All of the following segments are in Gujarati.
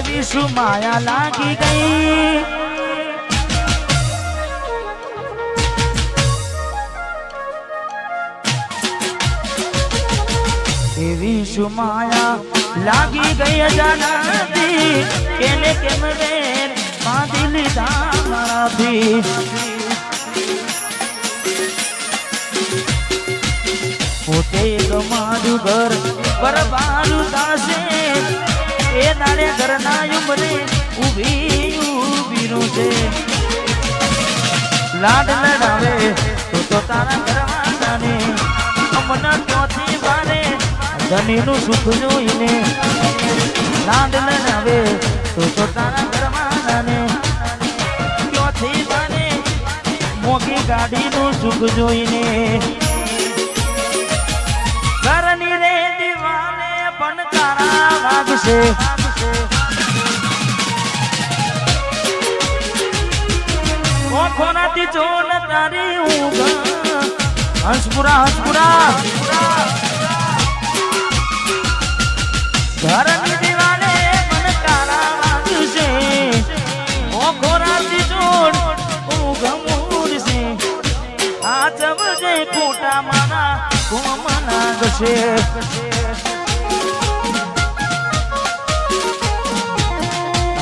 એવી શું માયા લાગી ગઈ. એવી શું માયા લાગી ગઈ અજાનાથી. કેને કેમ વેર બાંધી લીધા મારાથી પોતે તમારું ઘર પરબારું થશે એ દાડે ઘરના ઊભી ઊભી ઊભીનું છે. લાડ લડાવે તો તો તારા ઘરવાળાને અમના ચોથી વારે? ધનીનું સુખ જોઈને. લાડ લડાવે તો તો તારા ઘરવાળાને ચોથી વારે? મોગી ગાડીનું સુખ જોઈને. પણ તારા વાગશે ખોરાથી જો ન તારી ઊંઘ. હંસપુરા હંસપુરા. ઘરની દિવાલે પણ તારા વાગશે ઓખોનાથી જો ઊંઘ મૂરશે. આ જવજે ખોટા માના કોમ નાગશે. આ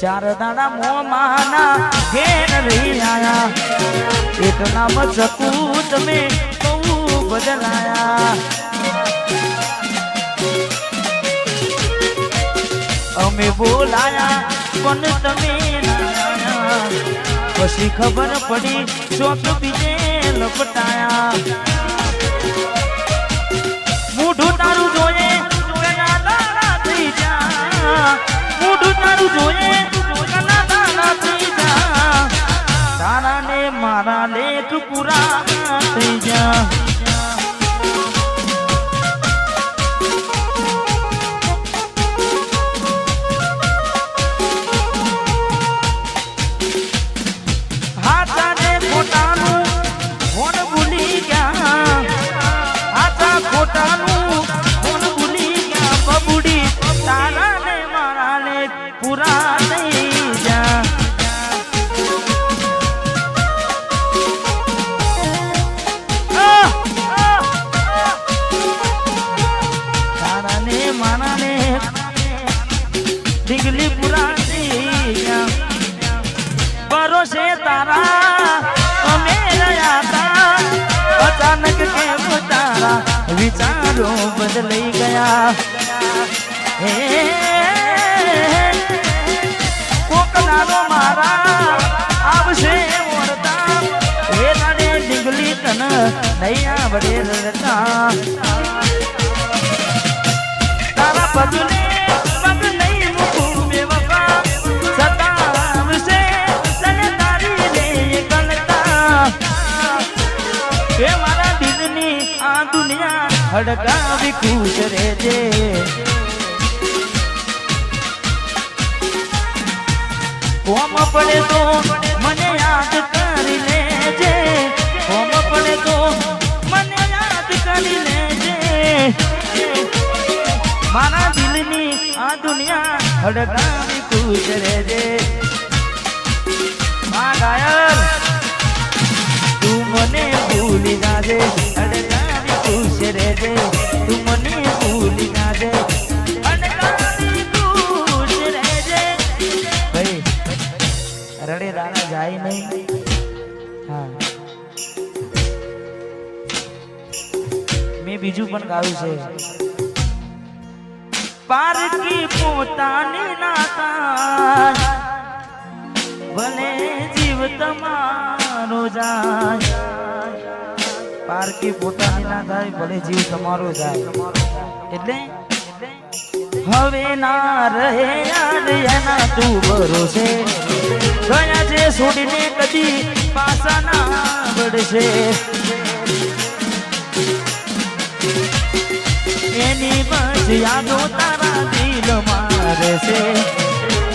ચાર દાડા મો માના ઘેર રહી આયા. એટલા મચકું તમે બહુ બદલાયા. અમે બોલાયા, પણ તમે પછી ખબર પડી, ચોક બીજે લપટાયા. મોઢું તારું જોઈએ તારા ને મારા લેખ પૂરા હડકાવી ખુશ રહેજે કોમ પડે તો મને યાદ મારા દિલની આ દુનિયા હડકાવી ખુશ રહેજે મા ગાયલ, તું મને ભૂલી જાજે હડકાવી ખુશ રહેજે તું મને ભૂલી ના ભાઈ, રડે દાણા જાય નહીં. હા. મેં બીજું પણ ગાયું છે. પારકી પોતાની નાતા. ભલે જીવ તમારો જાય. પારકી પોતાની ના થાય, ભલે જીવ તમારો જાય. એટલે હવે ના રહે યાદ, એના તું ભરોસે. ગયા છે છોડીને કદી પાસા ના પડશે એની બસ યાદો તારા દિલ મારે છે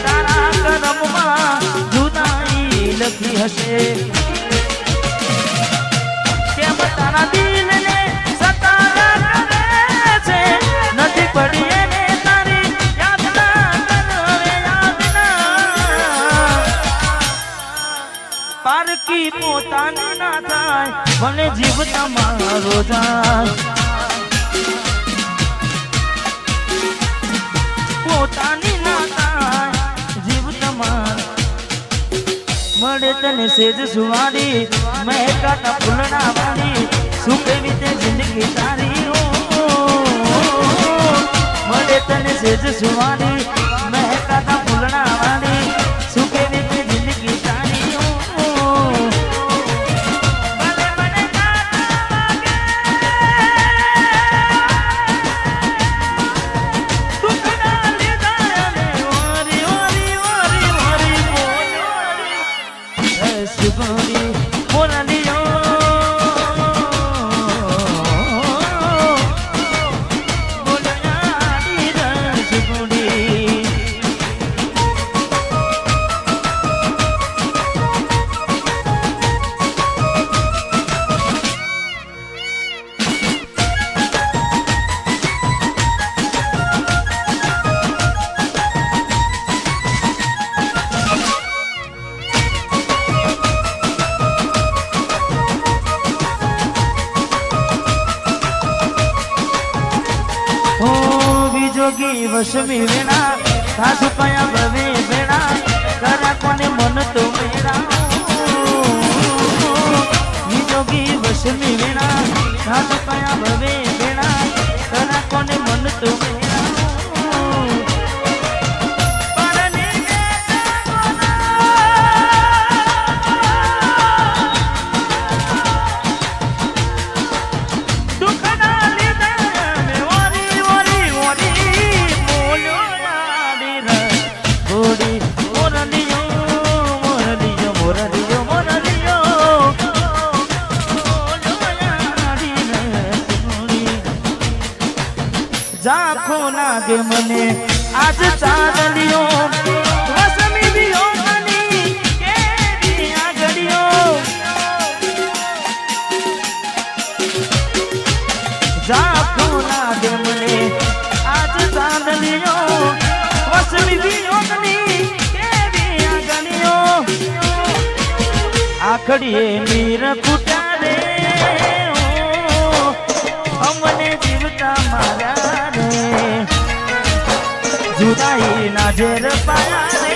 તારા કરમમાં જુદાઈ લખી હશે કેમ તારા દિલને સતારા કરે છે નથી પડી પારકી પોતાની ના થાય ભલે જીવતા મારો જાય પોતાની જીવ તમાર. મળે તને સેજ સુવારી મહેકાતા ફૂલના વાળી સુખે રીતે જિંદગી તારી મળે તને સેજ સુવારી મહેકાતા ફૂલના સારો લાગે મને. આજ ચાંદલિયો વસમી દિયો મની. કેરી આગળિયો જાફો લાગે આખડીએ નીર ફૂટા રે અમને જીવતા મારા ના જોર પાયા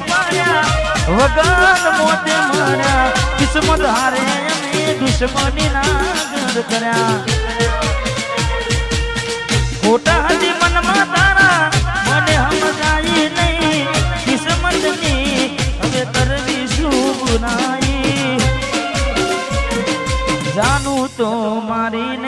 પડ્યા વગર મોતે માર્યા કિસ્મત હારે અમે તો મારી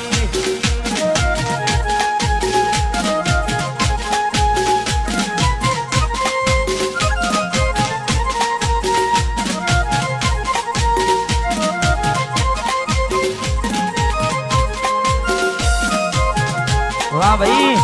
salva aí.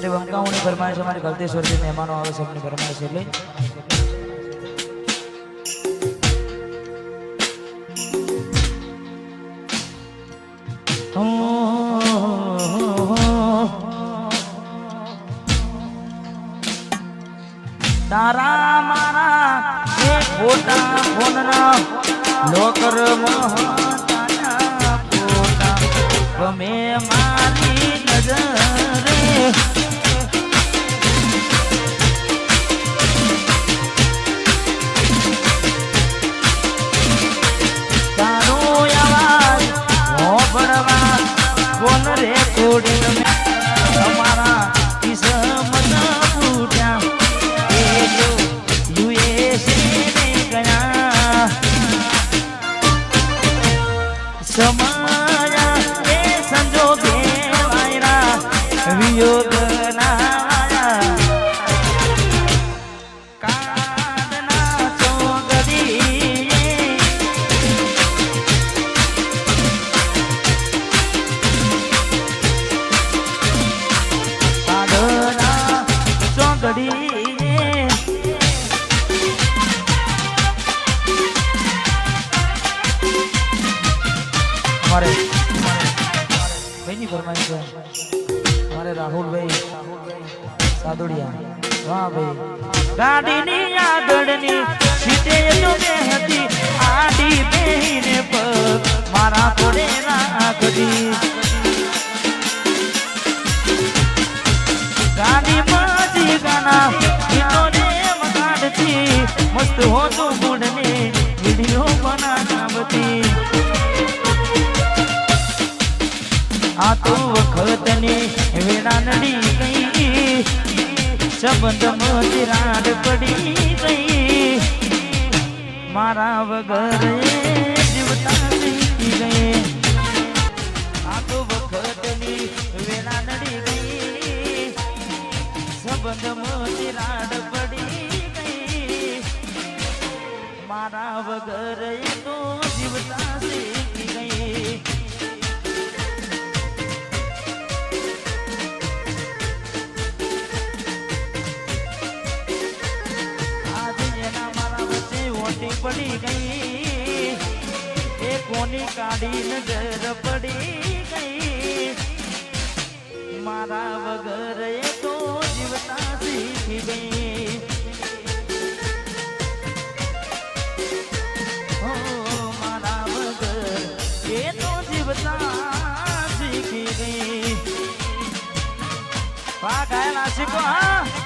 અમારી વંકાવણી ફરમાય છે અમારી ગલતેશ્વરથી મહેમાનો આવે છે એમની ફરમાય છે એટલે. મસ્ત હો તું ગુણ ને બના નાબતી આ તો વખત ને વેરાનડી ગઈ. સંબંધ મજરાડ પડી ગઈ. મારા વગર મારા વગર એ તો જીવતા શીખી ગઈ આજે એના મારા વચ્ચે ઓટી પડી ગઈ એ કોની કાઢી નજર પડી ગઈ મારા વગર એ તો જીવતા શીખી ગઈ વાહ ગાયલા શીખો હા?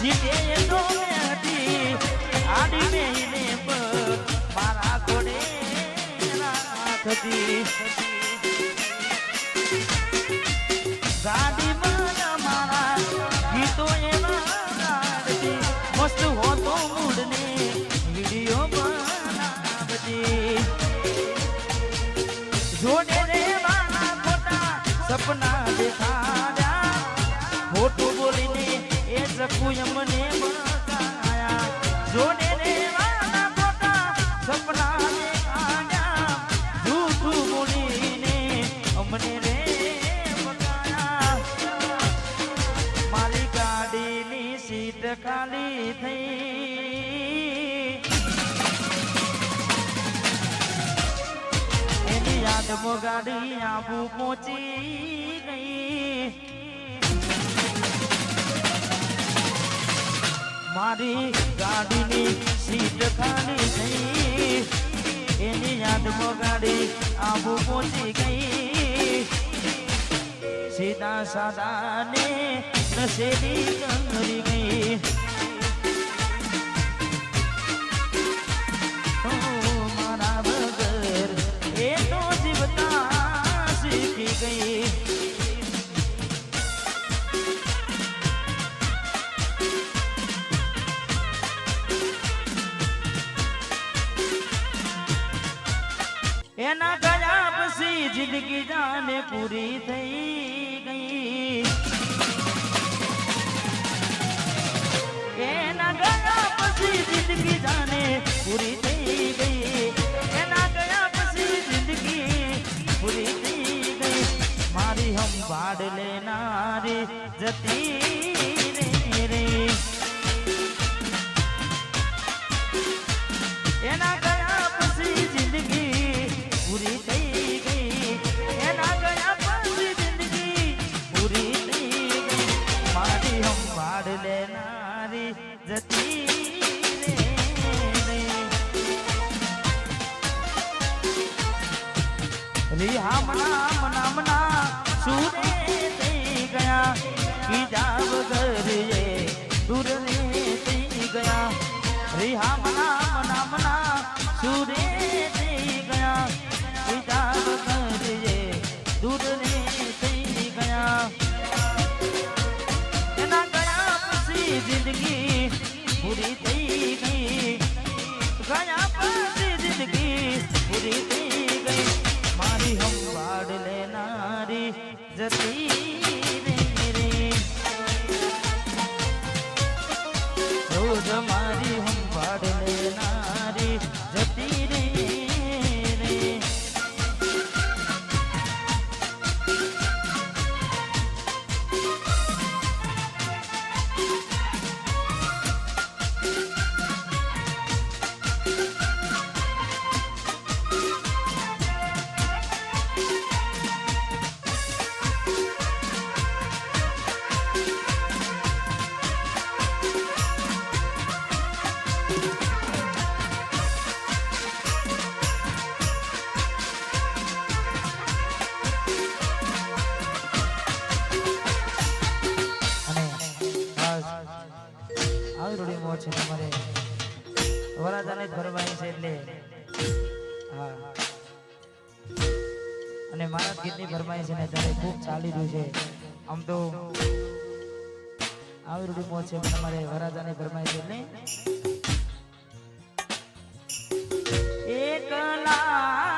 સીટે તો મેં હતી આડી મેહીને પગ મારા ઘોડે રાખતી. ગાડીમાં મારા ગીતો ગાડતી. મસ્ત હોતો મૂડને વીડિયો બનાવતી. સપના દેખાડ્યા ખાલી થઈ. એની યાદમાં ગાડી આબુ પહોંચી. મારી ગાડીની સીટ ખાલી થઈ. એની યાદમાં ગાડી આબુ પહોંચી ગઈ. સીધા સાદા ને નશેરી કંગરી ગઈ. જિંદગી જાને પૂરી થઈ ગઈ। એના ગયા પછી જિંદગી જાને પૂરી થઈ ગઈ। એના ગયા પછી જિંદગી પૂરી થઈ ગઈ। મારી સંભાળ લેનારી જતી છે તમારે. વરાજાને જ ભરવાની છે એટલે. હા. અને મારા ગીતની ભરમાઈ છે ને અત્યારે ખૂબ ચાલી રહ્યું છે. આમ તો આવી રૂડી મોજ છે તમારે વરાજાને ભરમાઈ છે એટલે. એકલા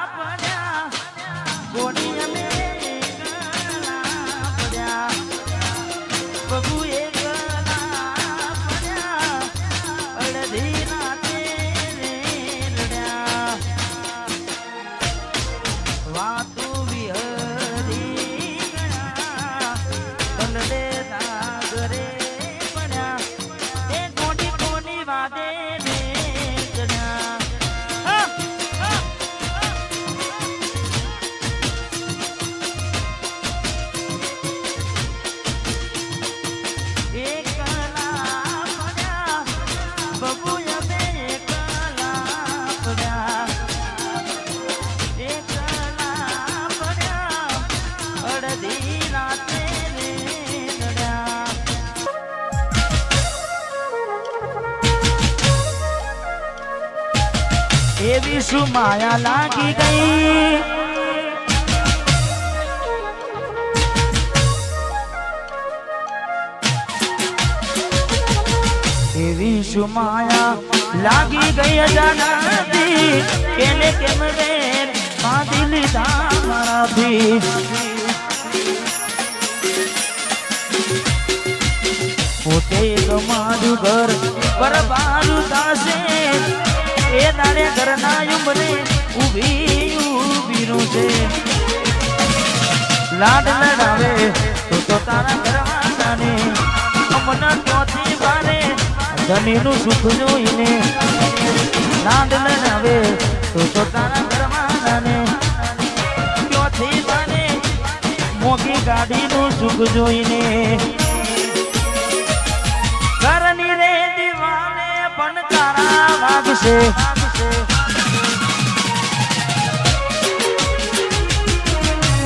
શું માયા લાગી ગઈ એવી શું માયા લાગી ગઈ અજાનાથી કેને કેમ વેર બાંધી લીધા મારાથી પોતે તમારું ઘર બરબારું થાશે એ દાડે ઘરના ઉંબરે ઊભી ઊભીનું છે. લાડ લડાવે તો તો તારા ઘરવાળાને અમના ચોથી બારે ધનીનું સુખ જોઈને. લાડ લડાવે તો તો તારા ઘરવાળાને ચોથી બારે મોગી ગાડીનું સુખ જોઈને. પણ તારા વાગશે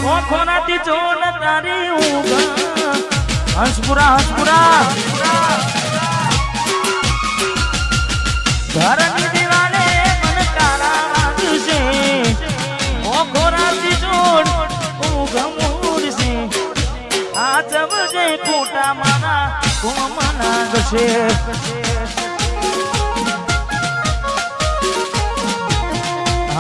ઓખોનાથી જોન તારી ઊંઘ હંસપુરા હંસપુરા. ઘરની દીવાને પણ તારા વાગશે આ જવજે ખોટા મારા કોમના ગશે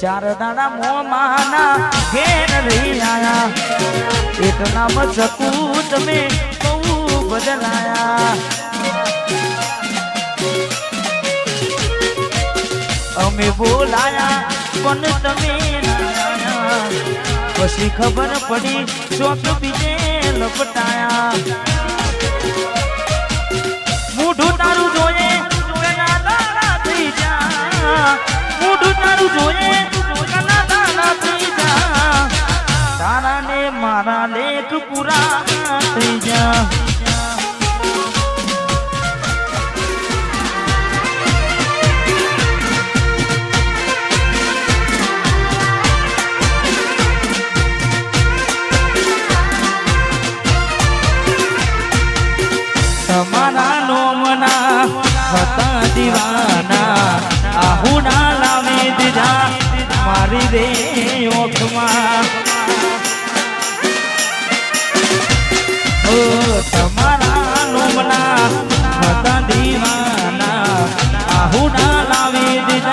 ચાર દાડા મો માના ઘેર રહી આયા. એક નામ ચકુ તમે બહુ બદલાયા. અમે બોલાયા, પણ તમે પછી ખબર પડી, ચોક બીજે લપટાયા. મોઢું તારું જોઈએ મોઢું તારું જોઈએ લેખ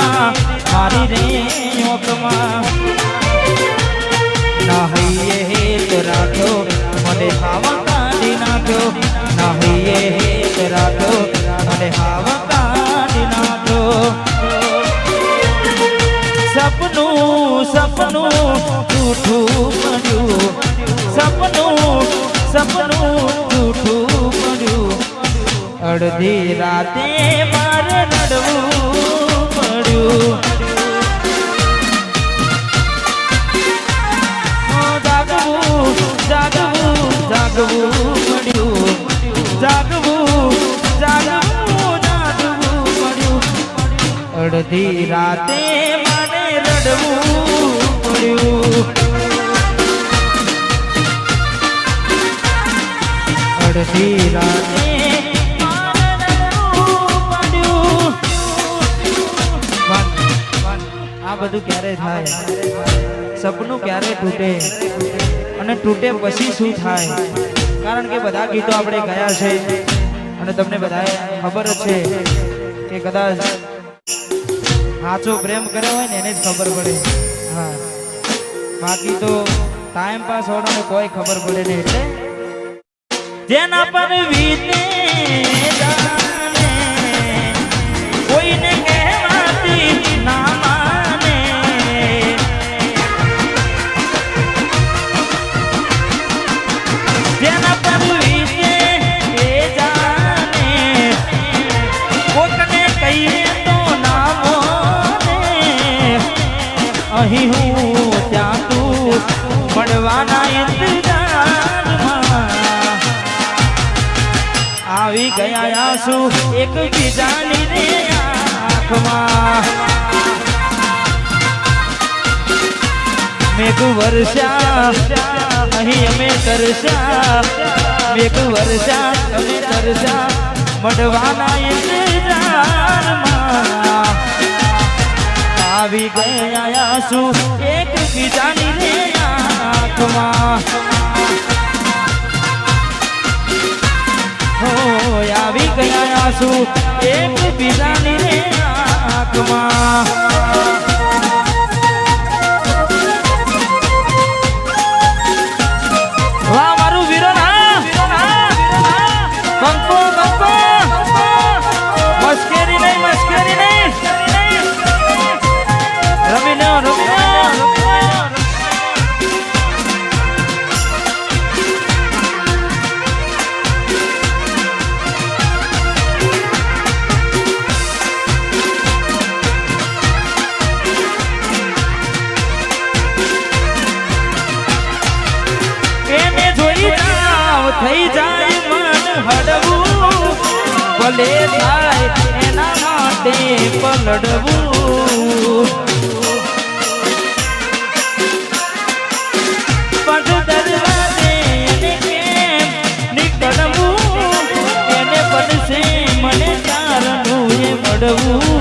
દીધા મારી રે ઓખમાં નાહીએ હેત રાખ્યો મને હાવા કાઢી નાખ્યો નાહીએ હેત રાખ્યો મને હાવા કાઢી નાખ્યો સપનું સપનું જૂઠું પડ્યું સપનું સપનું જૂઠું પડ્યું અડધી રાતે મારે રડવું મળ્યું જાગવું જાગવું જાગવું મળ્યું જાગવું જાગવું જાગવું મળ્યું અડધી રાતે મને રડવું પડ્યું. અડધી રાતે બધું ક્યારે થાય? સપનું ક્યારે તૂટે? અને તૂટે પછી શું થાય? કારણ કે બધા ગીતો આપણે ગયા છે. અને તમને બધાએ ખબર છે કે કદાચ સાચો પ્રેમ કર્યો હોય ને એને જ ખબર પડે. હા. બાકી તો ટાઈમ પાસ હોવાનો કોઈ ખબર પડે નહીં એટલે જેના પર વીતે ગયા આંસુ એક બીજાની રે આંખમાં. મેઘ વર્ષા અહીં અમે તરસ્યા. મેઘ વર્ષા અમે તરસ્યા, મઢવાના આવી ગયા આંસુ એક બીજાની રે આંખમાં. હો આવી ગયા આંસુ એક બીજાની રે આંખમાં. થઈ જાય મન હડવું ભલે થાય એના માટે પલડવું મને ચારનું એ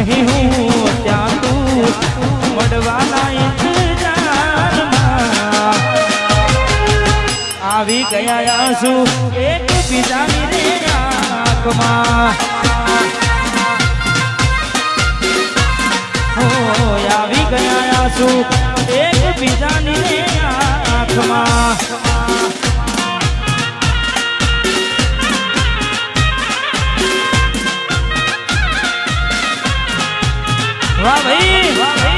અહીં હું ત્યાં તું મળવાના ઇંતજારમાં. આવી ગયા આંસુ એક બીજાની રે આંખમાં. આવી ગયા આંસુ Vamos aí! Vamos aí.